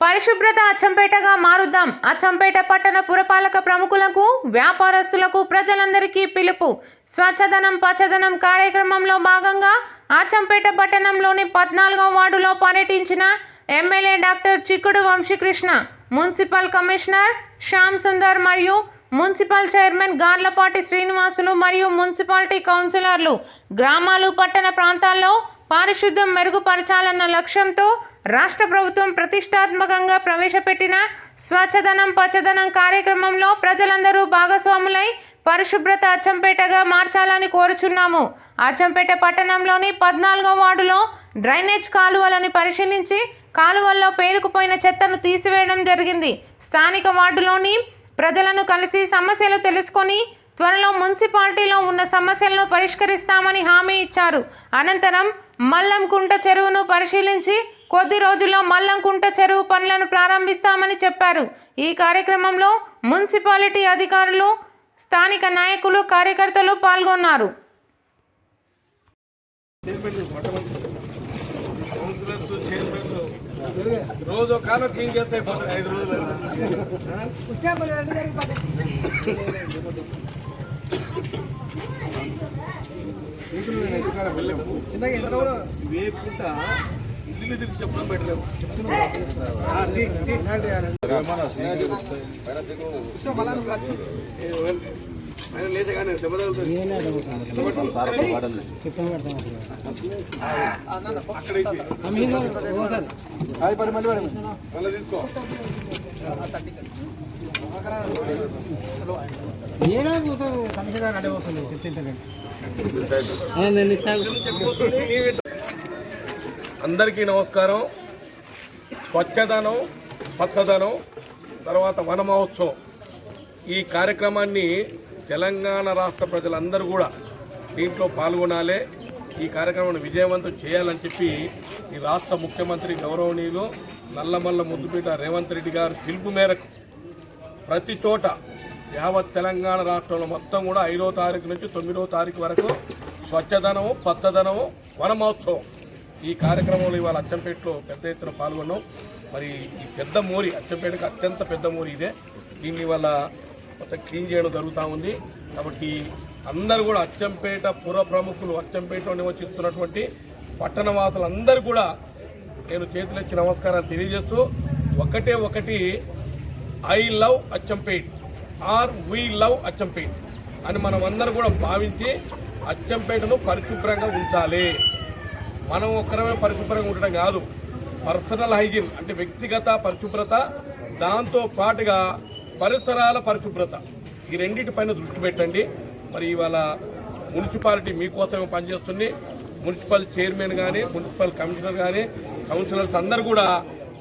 పరిశుభ్రత అచ్చంపేటగా మారుద్దాం. అచ్చంపేట పట్టణ పురపాలక ప్రముఖులకు వ్యాపారస్తులకు ప్రజలందరికీ పిలుపు. స్వచ్ఛదనం పచ్చదనం కార్యక్రమంలో భాగంగా అచ్చంపేట పట్టణంలోని పద్నాలుగవ వార్డులో పర్యటించిన MLA doctor Chikkudu Vamsikrishna. Municipal commissioner Shyam Sundar మరియు మున్సిపల్ చైర్మన్ గార్లపాటి శ్రీనివాసులు మరియు మున్సిపాలిటీ కౌన్సిలర్లు గ్రామాలు పట్టణ ప్రాంతాల్లో పారిశుద్ధ్యం మెరుగుపరచాలన్న లక్ష్యంతో రాష్ట్ర ప్రభుత్వం ప్రతిష్టాత్మకంగా ప్రవేశపెట్టిన స్వచ్ఛదనం పచ్చదనం కార్యక్రమంలో ప్రజలందరూ భాగస్వాములై పరిశుభ్రత అచ్చంపేటగా మార్చాలని కోరుచున్నాము. అచ్చంపేట పట్టణంలోని పద్నాలుగో వార్డులో డ్రైనేజ్ కాలువలను పరిశీలించి కాలువల్లో పేరుకుపోయిన చెత్తను తీసివేయడం జరిగింది. స్థానిక వార్డులోని ప్రజలను కలిసి సమస్యలు తెలుసుకొని త్వరలో మున్సిపాలిటీలో ఉన్న సమస్యలను పరిష్కరిస్తామని హామీ ఇచ్చారు. అనంతరం మల్లంకుంట చెరువును పరిశీలించి కొద్ది రోజుల్లో మల్లంకుంట చెరువు పనులను ప్రారంభిస్తామని చెప్పారు. ఈ కార్యక్రమంలో మున్సిపాలిటీ అధికారులు స్థానిక నాయకులు కార్యకర్తలు పాల్గొన్నారు కౌన్సిలర్స్ చైర్మన్స్ రోజు ఒక కాలం క్లీన్ చేస్తే అయిపోతుంది. ఐదు రోజులు వేపుకుంటా ఇల్లు తిరిగి చెప్పడం పెట్టలేము. లేదా అందరికీ నమస్కారం. స్వచ్ఛదనం పచ్చదనం తర్వాత వన మహోత్సవం ఈ కార్యక్రమాన్ని తెలంగాణ రాష్ట్ర ప్రజలందరూ కూడా దీంట్లో పాల్గొనాలి. ఈ కార్యక్రమాన్ని విజయవంతం చేయాలని చెప్పి ఈ రాష్ట్ర ముఖ్యమంత్రి గౌరవనీయులు నల్లమల్ల ముద్దుపీట రేవంత్ రెడ్డి గారు పిలుపు మేరకు ప్రతి చోట యావత్ తెలంగాణ రాష్ట్రంలో మొత్తం కూడా ఐదో తారీఖు నుంచి తొమ్మిదో తారీఖు వరకు స్వచ్ఛదనము పచ్చదనము వన మహోత్సవం ఈ కార్యక్రమంలో ఇవాళ అచ్చంపేటలో పెద్ద ఎత్తున పాల్గొన్నాం. మరి ఈ పెద్ద మోరి అచ్చంపేటకి అత్యంత పెద్ద మోరి ఇదే. దీన్ని ఇవాళ మొత్తం క్లీన్ చేయడం జరుగుతూ ఉంది. కాబట్టి అందరూ కూడా అచ్చంపేట పుర ప్రముఖులు అచ్చంపేటలో నివసిస్తున్నటువంటి పట్టణవాసులందరూ కూడా నేను చేతులెచ్చి నమస్కారాలు తెలియజేస్తూ ఒకటే ఒకటి I love Achampet or we love Achampet అని మనం అందరూ కూడా భావించి అచ్చంపేటను పరిశుభ్రంగా ఉంచాలి. మనం ఒక్కరమే పరిశుభ్రంగా ఉండడం కాదు పర్సనల్ హైజీన్ అంటే వ్యక్తిగత పరిశుభ్రత దాంతో పాటుగా పరిసరాల పరిశుభ్రత. ఈ రెండింటిపైన దృష్టి పెట్టండి. మరి ఇవాళ మున్సిపాలిటీ మీకోసమే పనిచేస్తుంది. మున్సిపల్ చైర్మన్ కానీ మున్సిపల్ కమిషనర్ కానీ కౌన్సిలర్స్ అందరూ కూడా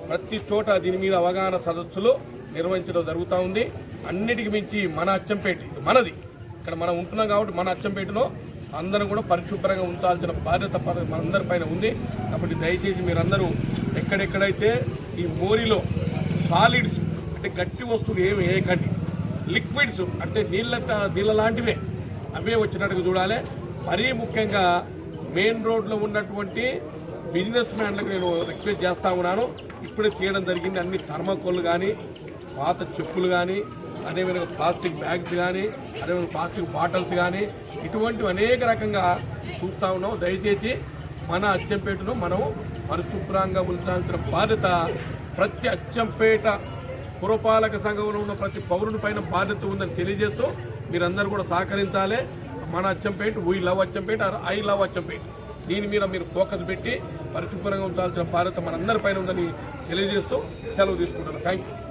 ప్రతి చోట దీని మీద అవగాహన సదస్సులు నిర్వహించడం జరుగుతూ ఉంది. అన్నిటికి మించి మన అచ్చంపేట మనది. ఇక్కడ మనం ఉంటున్నాం కాబట్టి మన అచ్చంపేటలో అందరం కూడా పరిశుభ్రంగా ఉంచాల్సిన బాధ్యత మనందరిపైన ఉంది. కాబట్టి దయచేసి మీరందరూ ఎక్కడెక్కడైతే ఈ మోరిలో సాలిడ్స్ అంటే గట్టి వస్తువులు ఏమి వేయకండి లిక్విడ్స్ అంటే నీళ్ళ నీళ్ళ లాంటివే. అవే వచ్చినట్టుగా చూడాలి. మరీ ముఖ్యంగా మెయిన్ రోడ్లో ఉన్నటువంటి బిజినెస్ మ్యాన్లకు నేను రిక్వెస్ట్ చేస్తా ఉన్నాను. ఇప్పుడే తీయడం జరిగింది. అన్ని థర్మాకోల్ కానీ పాత చెప్పులు కానీ అదేవిధంగా ప్లాస్టిక్ బ్యాగ్స్ కానీ అదేవిధంగా ప్లాస్టిక్ బాటిల్స్ కానీ ఇటువంటివి అనేక రకంగా చూస్తూ ఉన్నాం. దయచేసి మన అచ్చంపేటను మనం పరిశుభ్రంగా ఉంచాల్సిన బాధ్యత ప్రతి అచ్చంపేట పురపాలక సంఘంలో ఉన్న ప్రతి పౌరుని పైన బాధ్యత ఉందని తెలియజేస్తూ మీరందరూ కూడా సహకరించాలి. మన Achampet we love Achampet I love Achampet దీని మీద మీరు ఫోకస్ పెట్టి పరిశుభ్రంగా ఉంచాల్సిన బాధ్యత మనందరిపైన ఉందని తెలియజేస్తూ సెలవు తీసుకుంటున్నాను. Thank you